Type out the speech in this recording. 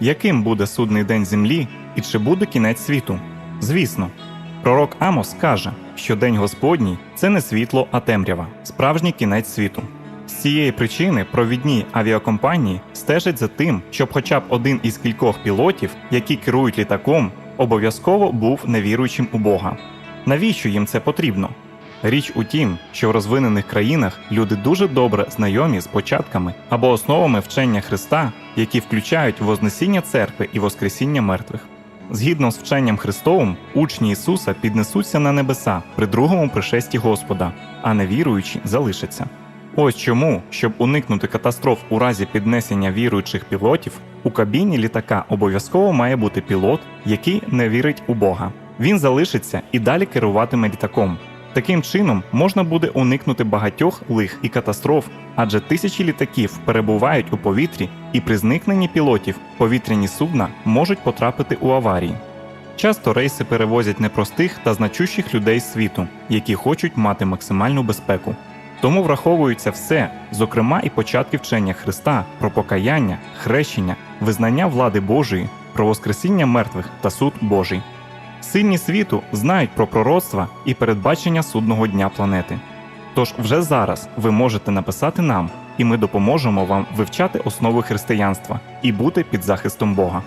яким буде судний день землі і чи буде кінець світу? Звісно, пророк Амос каже, що день Господній це не світло, а темрява, справжній кінець світу. З цієї причини провідні авіакомпанії стежать за тим, щоб хоча б один із кількох пілотів, які керують літаком, обов'язково був невіруючим у Бога. Навіщо їм це потрібно? Річ у тім, що в розвинених країнах люди дуже добре знайомі з початками або основами вчення Христа, які включають Вознесіння церкви і Воскресіння мертвих. Згідно з вченням Христовим, учні Ісуса піднесуться на небеса при другому пришесті Господа, а невіруючі залишаться. Ось чому, щоб уникнути катастроф у разі піднесення віруючих пілотів, у кабіні літака обов'язково має бути пілот, який не вірить у Бога. Він залишиться і далі керуватиме літаком. Таким чином можна буде уникнути багатьох лих і катастроф, адже тисячі літаків перебувають у повітрі, і при зникненні пілотів повітряні судна можуть потрапити у аварії. Часто рейси перевозять непростих та значущих людей світу, які хочуть мати максимальну безпеку. Тому враховується все, зокрема і початки вчення Христа про покаяння, хрещення, визнання влади Божої, про воскресіння мертвих та суд Божий. Сильні світу знають про пророцтва і передбачення судного дня планети. Тож вже зараз ви можете написати нам, і ми допоможемо вам вивчати основи християнства і бути під захистом Бога.